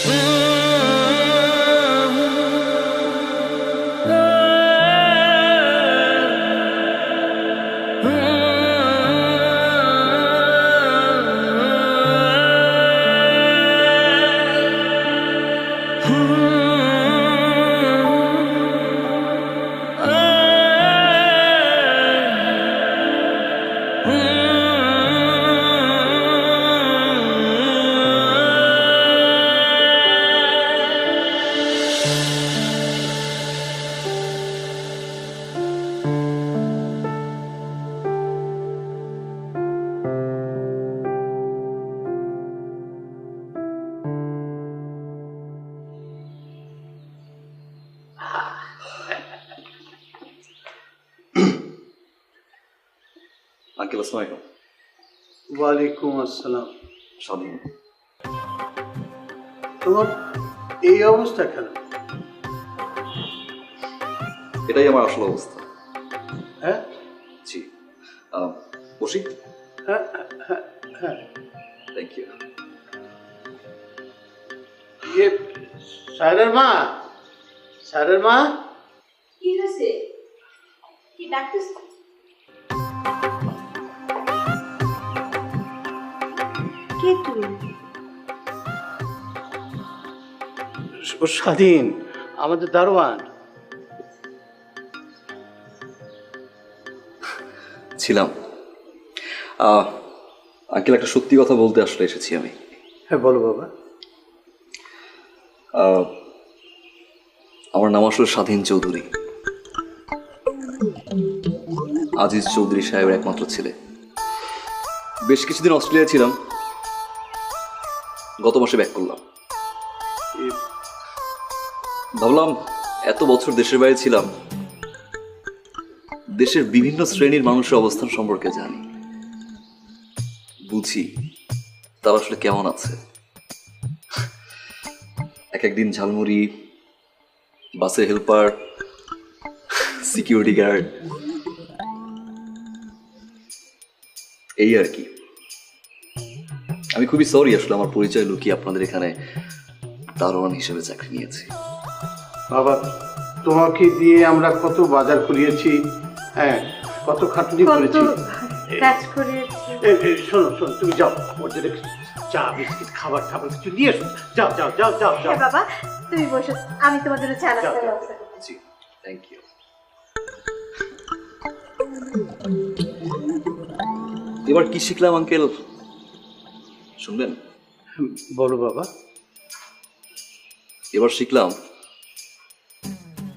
soon. Uncle আসসালাম আলাইকুম। ওয়ালাইকুম আসসালাম। স্বাধীন তোমার এই অবস্থা কেন? এটাই আমার আসল অবস্থা। হ্যাঁ? জি। বসি। হ্যাঁ হ্যাঁ হ্যাঁ। থ্যাংক ইউ ইয়ে স্যারের মা? স্যারের মা? কি হয়েছে? কি ডাক্তার কে তুই ও স্বাধীন আমাদের দারোয়ান। ছিলাম। আহ, আঙ্কেল একটা সত্যি কথা বলতে আসলে এসেছি আমি। হ্যাঁ বলো বাবা। আমার নাম আসলে স্বাধীন চৌধুরী। আজিজ চৌধুরী সাহেবের একমাত্র ছেলে। বেশ কিছুদিন অস্ট্রেলিয়া ছিলাম। গত মাসে ব্যাক করলাম। ভাবলাম এত বছর দেশের বাইরে ছিলাম, দেশের বিভিন্ন শ্রেণির মানুষের অবস্থান সম্পর্কে জানি। বুঝি তারা আসলে কেমন আছে। এক একদিন ঝালমুড়ি, বাসের হেল্পার সিকিউরিটি গার্ড এই আর কি। আমি খুবই সরি আসলে আমার পরিচয় লুকিয়ে আপনাদের এখানে দারোয়ান হিসেবে চাকরি নিয়েছি। বাবা তোমাকে দিয়ে আমরা কত বাজার করিয়েছি হ্যাঁ কত খাটুনি করেছি। কাজ এ, শোনো শোনো তুমি যাও ওর জন্য চা বিস্কিট খাবার খাবার কিছু নিয়ে এসো। যাও যাও যাও যাও যাও। বাবা তুমি বসো আমি তোমাদের চা যাও। জি থ্যাংক ইউ এবার কি শিখলাম আঙ্কেল শুনবেন? বলো বাবা। এবার শিখলাম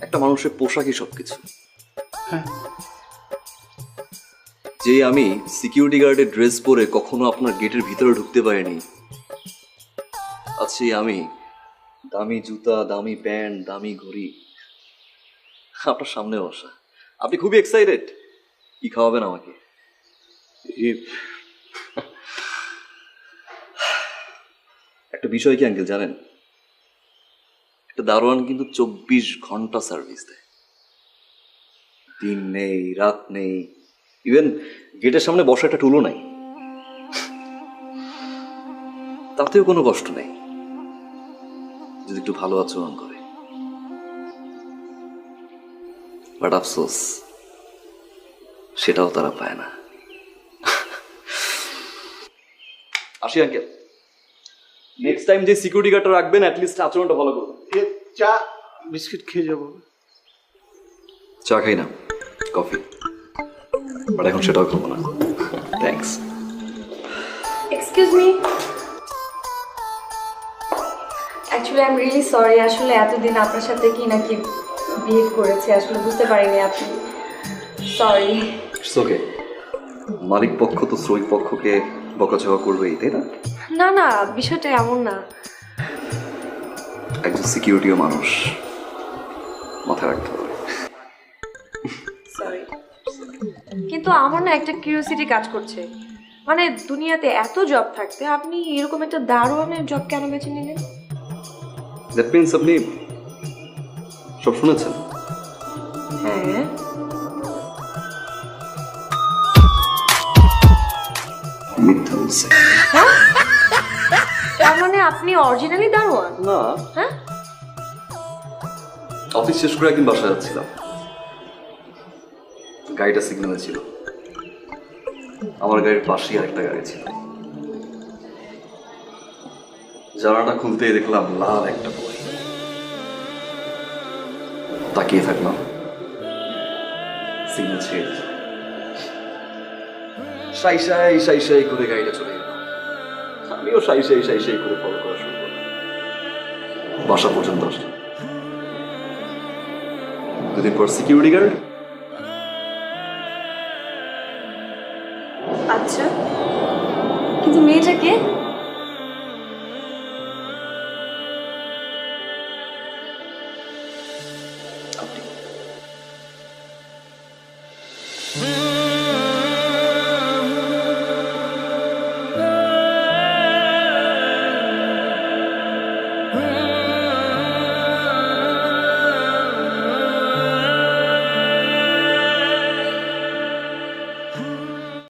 একটা মানুষের পোশাকই সবকিছু। হ্যাঁ। যে আমি সিকিউরিটি গার্ডের ড্রেস পরে কখনো আপনার গেটের ভিতরে ঢুকতে পারিনি আজ সেই আমি দামি জুতা দামি প্যান্ট দামি ঘড়ি আপনার সামনে বসা আপনি খুবই এক্সাইটেড কি খাওয়াবেন আমাকে? একটা বিষয় কি, আঙ্কেল, জানেন? একটা দারোয়ান কিন্তু চব্বিশ ঘণ্টা সার্ভিস দেয়। দিন নেই, রাত নেই ইভেন গেটের সামনে বসা একটা টুলো নাই। তাতেও কোনো কষ্ট নেই। যদি একটু ভালো আচরণ করে। বাট আফসোস, সেটাও তারা পায় না। আসি, আঙ্কেল। নেক্সট টাইম যে সিকিউরিটি গার্ডটা রাখবেন অ্যাটলিস্ট আচরণটা ভালো করবেন। এ, চা বিস্কিট খেয়ে যাব। চা খাই না কফি। বাট এখন সেটাও খাব না। Thanks excuse me actually I am really sorry আসলে এতদিন আপনার সাথে কি নাকি বিহেভ করেছে আসলে বুঝতে পারিনি আপনি। সরি ইটস ওকে মালিক পক্ষ তো শ্রমিক পক্ষকে বকাঝকা করবেই তাই না? না না বিষয়টা এমন না। একজন সিকিউরিটিও মানুষ মাথায় রাখতে হবে। সরি কিন্তু আমার না একটা কিউরিওসিটি কাজ করছে। মানে দুনিয়াতে এত জব থাকতে আপনি এরকম একটা দারোয়ানের জব কেন বেছে নিলেন? দ্যাট মিনস আপনি সব শুনেছেন? হ্যাঁ। মিথ্যা বলছে। তার মানে আপনি অরিজিনালি দারোয়ান? না। হ্যাঁ? অফিস শেষ করে একদিন বাসায় যাচ্ছিলাম। গাড়িটা সিগন্যালে ছিল। আমার গাড়ির পাশেই আরেকটা গাড়ি ছিল। জানালাটা খুলতেই দেখলাম লাল একটা বই। তাকিয়ে থাকলাম। সিগন্যাল ছেড়ে। সাই সাই সাই সাই করে গাড়িটা চলে গেল আমিও সাই সাই সাই সাই করে ফলো করা শুরু করলাম বাসা পর্যন্ত আসলাম দুদিন পর সিকিউরিটি গার্ড আচ্ছা। কিন্তু মেয়েটাকে আপনি।